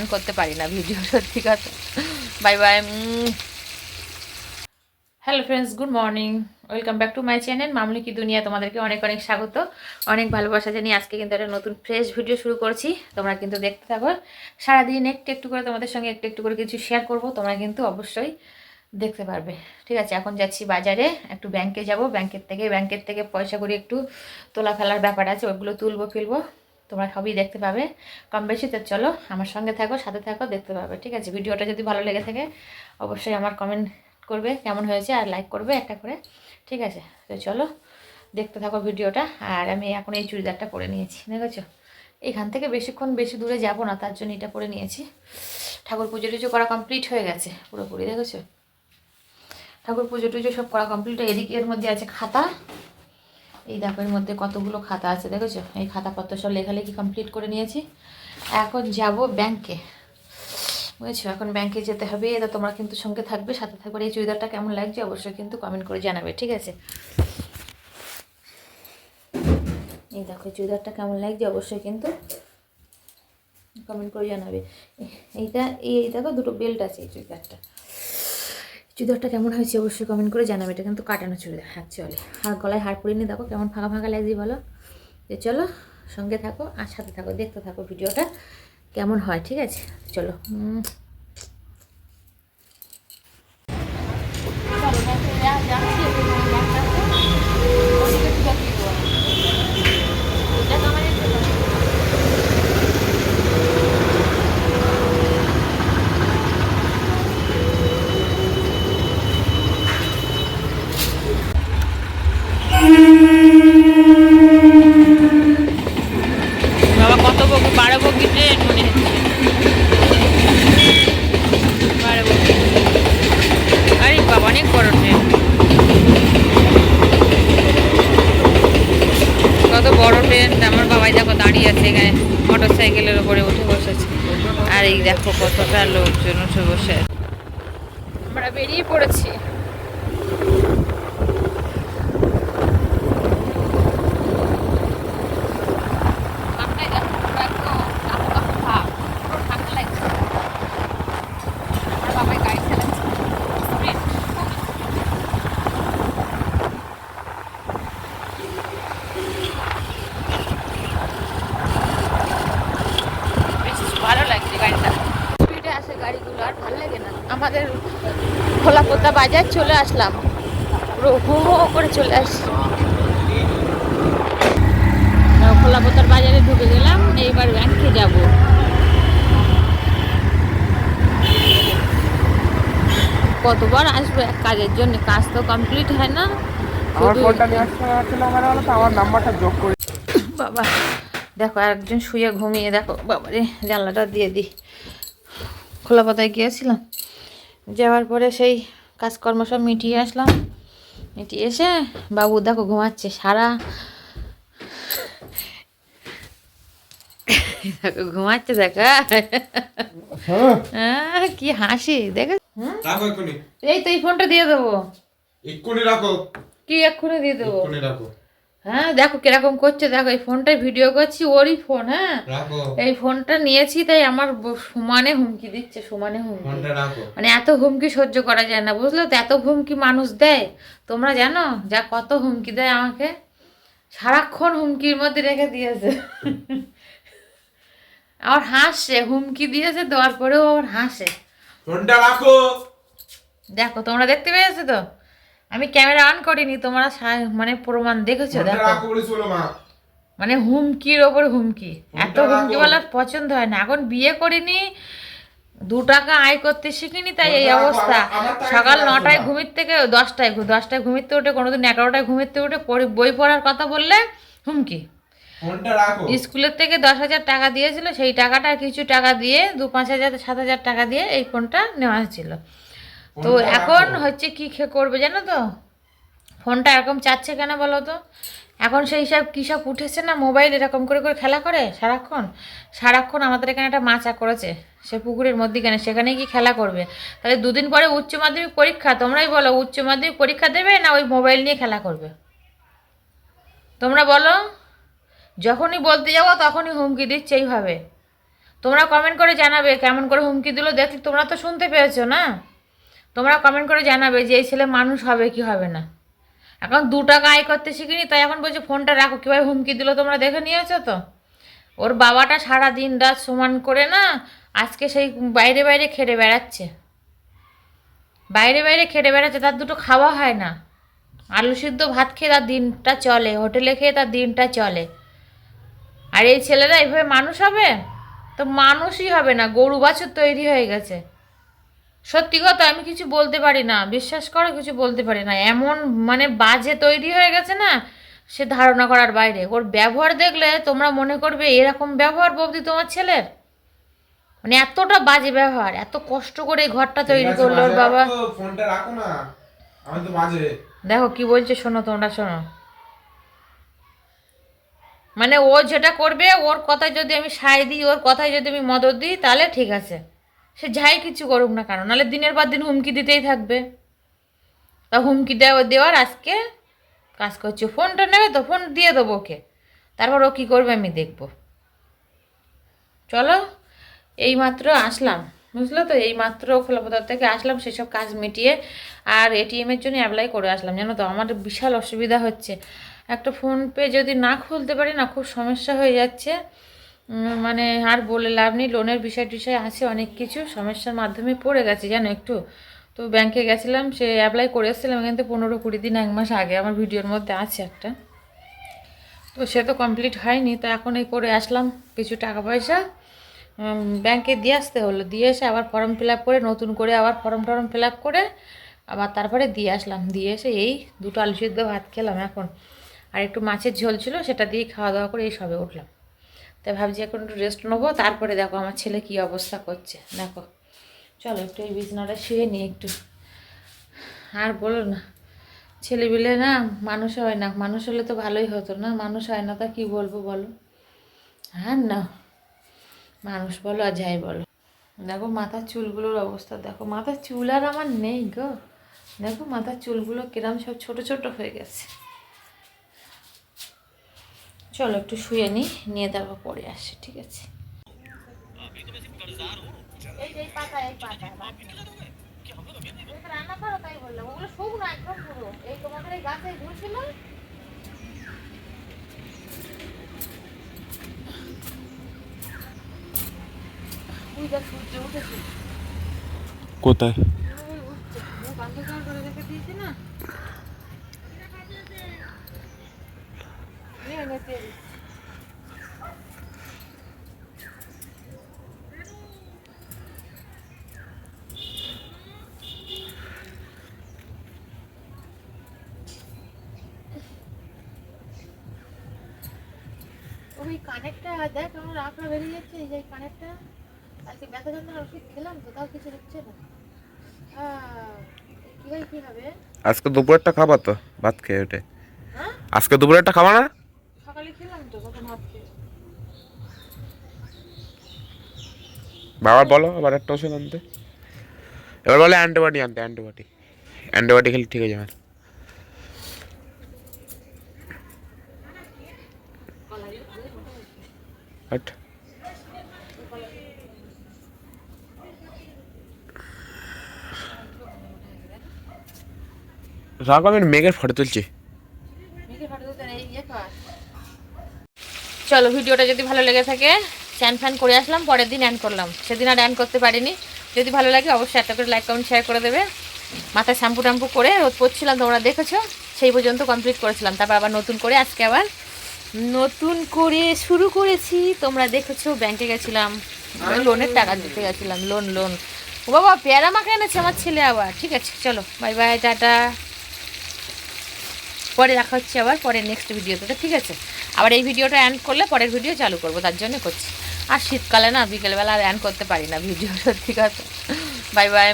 Plan করতে পারি না ভিডিও সত্যি কথা bye bye hello friends good morning welcome back to my channel মামলি কি দুনিয়া তোমাদেরকে অনেক অনেক স্বাগত, অনেক ভালোবাসা জানিয়ে আজকে কিন্তু একটা নতুন ফ্রেশ ভিডিও শুরু করছি। তোমরা কিন্তু দেখতে থাকো, সারাদিন একটু একটু করে তোমাদের সঙ্গে একটু একটু করে কিছু শেয়ার করব, তোমরা কিন্তু অবশ্যই দেখতে পারবে। ঠিক আছে, এখন যাচ্ছি বাজারে, একটু ব্যাংকে যাব ব্যাংকের থেকে ব্যাংকের থেকে পয়সা করে একটু, তোলা ফেলার ব্যাপার আছে, ওগুলো তুলবো, ফেলব। তোমরা সবই দেখতে পাবে। কম বেশি তো চলো আমার সঙ্গে থাকো, সাথে থাকো, দেখতে পাবে, ঠিক আছে? ভিডিওটা যদি ভালো লেগে থাকে, অবশ্যই আমার কমেন্ট করবে কেমন হয়েছে আর লাইক করবে একটা করে, ঠিক আছে? তো চলো, দেখতে থাকো ভিডিওটা। আর আমি এখন এই চুড়িদারটা পরে নিয়েছি, দেখেছ? এখান থেকে বেশিক্ষণ বেশি দূরে যাব না, তার জন্য এটা পরে নিয়েছি। ঠাকুর পুজো টুজো করা কমপ্লিট হয়ে গেছে, পুরোপুরি, দেখেছ? ঠাকুর পুজো টুজো সব করা কমপ্লিট এদিকে এর মধ্যে আছে খাতা এই দেখো, এর মধ্যে কতগুলো খাতা আছে, দেখেছ? এই খাতাপত্র সব লেখালেখি কমপ্লিট করে নিয়েছি। এখন যাব ব্যাংকে বুঝেছ? এখন ব্যাংকে যেতে হবে, এটা তোমরা কিন্তু সঙ্গে থাকবে, সাথে থাকবে। এই চুড়িদারটা কেমন লাগছে অবশ্যই কিন্তু কমেন্ট করে জানাবে, ঠিক আছে? এই দেখো চুড়িদারটা কেমন লাগছে অবশ্যই কিন্তু কমেন্ট করে জানাবে। এইটা, এই এই দেখো, দুটো বেল্ট আছে এই চুড়িদারটা। চুড়িদারটা কেমন হয়েছে অবশ্যই কমেন্ট করে জানাবে। এটা কিন্তু কাটানো চুড়িদার চলে আর গলায় হার পরিয়ে দেখো কেমন ফাঁকা ফাঁকা লাগছে বলো। তো চলো, সঙ্গে থাকো আর সাথে থাকো, দেখতে থাকো ভিডিওটা কেমন হয়, ঠিক আছে? চলো, উম। বাবা কত বগি বারো বগি ট্রেন মনে হচ্ছে বারো বগি আরে বাবা অনেক বড় ট্রেন কত বড় ট্রেন আমার বাবাই দেখো দাঁড়িয়ে আছে এখানে মোটর সাইকেলের উপরে উঠে বসেছে আর এই দেখো কতটা লোকজন বসে। আমরা বেরিয়ে পড়েছি সামনে দেখো পুরো একদম কালো কালো ভাব পুরো ঠান্ডা লাগছে আমার বাবাই গাড়ি চালাচ্ছে Speed, খুব বেশ ভালো লাগছে গাড়িটা স্পিডে আসে গাড়িগুলো আর ভালো লাগে না আমাদের খোলাপোতা বাজার চলে আসলাম। পুরো হো হো করে চলে আসছি। খোলাপোতার বাজারে ঢুকে গেলাম এইবার ব্যাংকে যাব। কতবার আসব এক কাজের জন্য? কাজ তো কমপ্লিট হয় না। বাবা দেখো একজন শুয়ে ঘুমিয়ে দেখো বাবারে জানলাটা দিয়ে দিই। খোলা পাতায় গিয়েছিলাম? যাওয়ার পরে সেই কাজকর্ম সব মিটিয়ে আসলাম। মিটিয়ে এসে বাবু দেখো ঘুমাচ্ছে সারা দেখো ঘুমাচ্ছে দেখো। আহ, কি হাসি দেখো। হুম? এই তো এই ফোনটা দিয়ে দেবো। এক্ষুনি রাখো। কি এক্ষুনি দিয়ে দেবো? রাখো। হ্যাঁ দেখো কীরকম করছে। দেখো এই ফোনটায় ভিডিও করছি ওরই ফোন হ্যাঁ। রাখো। এই ফোনটা নিয়েছি তাই আমার সমানে হুমকি দিচ্ছে সমানে হুমকি। ফোনটা রাখো। মানে এত হুমকি সহ্য করা যায় না বুঝলো? তো এত হুমকি মানুষ দেয়। তোমরা জানো যা কত হুমকি দেয় আমাকে? সারাক্ষণ হুমকির মধ্যে রেখে দিয়েছে। আমার হাসছে হুমকি দিয়েছে দেওয়ার পরেও আমার হাসে। ফোনটা রাখো। দেখো তোমরা দেখতে পেয়েছ তো? আমি ক্যামেরা অন করিনি তোমরা মানে প্রমাণ দেখেছ দেখো। মানে হুমকির ওপর হুমকি। এত হুমকি রাখো। বলা পছন্দ হয় না। এখন বিয়ে করিনি দু টাকা আয় করতে শিখিনি তাই এই অবস্থা। সকাল নটায়। ঘুমির থেকে দশটায় দশটায় ঘুমিতে উঠে কোনোদিন এগারোটায় ঘুমিতে উঠে বই পড়ার কথা বললে হুমকি। স্কুলের থেকে দশ হাজার টাকা দিয়েছিল সেই টাকাটা কিছু টাকা দিয়ে দু পাঁচ হাজার সাত হাজার টাকা দিয়ে এই ফোনটা নেওয়া হয়েছিল। তো এখন হচ্ছে কি খে- করবে জানো তো? ফোনটা এরকম চাচ্ছে কেন বলো তো? এখন সেই সব কী সব উঠেছে না মোবাইল এরকম করে করে খেলা করে সারাক্ষণ? সারাক্ষণ আমাদের এখানে একটা মাচা করেছে। সে পুকুরের মধ্যিখানে সেখানে কি খেলা করবে। তাহলে দুদিন পরে উচ্চ মাধ্যমিক পরীক্ষা তোমরাই বলো উচ্চ মাধ্যমিক পরীক্ষা দেবে না ওই মোবাইল নিয়ে খেলা করবে? তোমরা বলো? যখনই বলতে যাব তখনই হুমকি দিচ্ছে এইভাবে তোমরা কমেন্ট করে জানাবে কেমন করে হুমকি দিল দেখি তোমরা তো শুনতে পেয়েছ না? তোমরা কমেন্ট করে জানাবে যে এই ছেলে মানুষ হবে কি হবে না। এখন দু টাকা আয় করতে শিখিনি, তাই এখন বলছে ফোনটা রাখো। কীভাবে হুমকি দিল তোমরা দেখে নিয়েছো তো? ওর বাবাটা সারা দিন রাত সমান করে না, আজকে সেই বাইরে বাইরে খেটে বেড়াচ্ছে। বাইরে বাইরে খেটে বেড়াচ্ছে, তার দুটো খাওয়া হয় না। আলু সিদ্ধ ভাত খেয়ে তার দিনটা চলে, হোটেলে খেয়ে তার দিনটা চলে। আর এই ছেলেরা এইভাবে মানুষ হবে? তো মানুষই হবে না, গরু বাছুর তৈরি হয়ে গেছে। সত্যি কথা আমি কিছু বলতে পারি না বিশ্বাস করো কিছু বলতে পারি না। এমন মানে বাজে তৈরি হয়ে গেছে না সে ধারণা করার বাইরে। ওর ব্যবহার দেখলে তোমরা মনে করবে এরকম ব্যবহার বৌদি তোমার ছেলের। মানে এতটা বাজে ব্যবহার এত কষ্ট করে ঘরটা তৈরি করল ওর বাবা। ফোনটা রাখো না আমি তো বাজে। দেখো কি বলছে শোনো তোমরা শোনো। মানে ও যেটা করবে ওর কথায় যদি আমি সায় দিই ওর কথায় যদি আমি মদত দিই তাহলে ঠিক আছে। সে যাই কিছু করুক না কেন, নাহলে দিনের পর দিন হুমকি দিতেই থাকবে। তা হুমকি দেওয়া, দেওয়ার আজকে কাজ করছে। ফোনটা নেবে তো, ফোন দিয়ে দেবো ওকে। তারপর ও কী করবে আমি দেখব। চলো এইমাত্র আসলাম। বুঝলো তো, এই এইমাত্র খোলাপদার থেকে আসলাম, সেসব কাজ মিটিয়ে আর এটিএমের জন্য অ্যাপ্লাই করে আসলাম, জানো তো? আমার বিশাল অসুবিধা হচ্ছে। একটা ফোন পে যদি না খুলতে পারি না, খুব সমস্যা হয়ে যাচ্ছে। মানে আর বলে লাভ নেই লোনের বিষয় টিষয় আছে অনেক কিছু, সমস্যার মাধ্যমে পড়ে গেছে, জানো একটু? তো ব্যাংকে গেছিলাম, সে অ্যাপ্লাই করে এসেছিলাম এখান থেকে পনেরো কুড়ি দিন, এক মাস আগে, আমার ভিডিওর মধ্যে আছে একটা। তো সে তো কমপ্লিট হয়নি, তো এখন এই করে আসলাম, কিছু টাকা পয়সা ব্যাংকে দিয়ে আসতে হলো, দিয়ে এসে আবার ফর্ম ফিল করে, নতুন করে আবার ফর্ম টর্ম ফিল করে, আবার তারপরে দিয়ে আসলাম, দিয়ে এসে এই দুটো আলু সিদ্ধ ভাত খেলাম এখন। আর একটু মাছের ঝোল ছিল, সেটা দিয়ে খাওয়া দাওয়া করে এই সবে উঠলাম। তাই ভাবছি এখন একটু রেস্ট নেব। তারপরে দেখো আমার ছেলে কী অবস্থা করছে। দেখো, চলো একটু এই বিছনাটা শুয়ে নিই একটু। আর বলো না ছেলেপিলে না মানুষ হয় না। মানুষ হলে তো ভালোই হতো না। মানুষ হয় না তা কি বলব বলো? হ্যাঁ না, মানুষ বলো আর যাই বলো। দেখো মাথার চুলগুলোর অবস্থা, দেখো মাথার চুল আর আমার নেই গো। দেখো মাথার চুলগুলো কিরম সব ছোট ছোট হয়ে গেছে। চলো একটু শুয়ে নিই নিয়ে তারপর পরে আসি ঠিক আছে? এই পাতা রান্না করো তাই বললাম। ওগুলো শুকনো একদম পুরো। এই তোমাদের এই গাছে উঠেছে কোথায় ওই উঠছে মুখ অন্ধকার করে রেখে দিয়েছি না নিয়ে নে তেল। ওই কানেরটা দেখ আমার আঁকড়া বেরিয়ে যাচ্ছে এই যে কানেরটা। আজকে ব্যথা যন্ত্রণার ওষুধ খেলাম তো তাও কিছু হচ্ছে না। আহ, কি হবে? আজকে দুপুরেরটা খাবা তো ভাত খেয়ে ওঠে হ্যাঁ? আজকে দুপুরেরটা খাবা না? বাবার বলো, আবার একটা ওষুধ আনতে। এবার বলে অ্যান্টিবায়োটিক আনতে অ্যান্টিবায়োটিক অ্যান্টিবায়োটিক খেলে ঠিক হয়ে যাবে। রাখো আমি মেঘের ফটো তুলছি। চলো, ভিডিওটা যদি ভালো লেগে থাকে চ্যান ফ্যান করে আসলাম পরের দিন অ্যান করলাম। সেদিন আর অ্যান করতে পারিনি। যদি ভালো লাগে অবশ্যই একটা করে লাইক কমেন্ট শেয়ার করে দেবে। মাথায় শ্যাম্পু ট্যাম্পু করে রোদ পড়ছিলাম তোমরা দেখেছ? সেই পর্যন্ত কমপ্লিট করেছিলাম। তারপর আবার নতুন করে আজকে আবার নতুন করে শুরু করেছি। তোমরা দেখেছ ব্যাংকে গেছিলাম। লোনের টাকা দিতে গেছিলাম লোন লোন ও বাবা পেয়ারা মাখা এনেছে আমার ছেলে আবার। ঠিক আছে চলো বাই বাই টাটা। পরে দেখা হচ্ছে আবার পরের নেক্সট ভিডিওতে ঠিক আছে? আবার এই ভিডিওটা অ্যান্ড করলে পরের ভিডিও চালু করব তার জন্য করছি। আর শীতকালে না বিকেলবেলা আর অ্যান করতে পারি না ভিডিও সত্যি কথা বাই বাই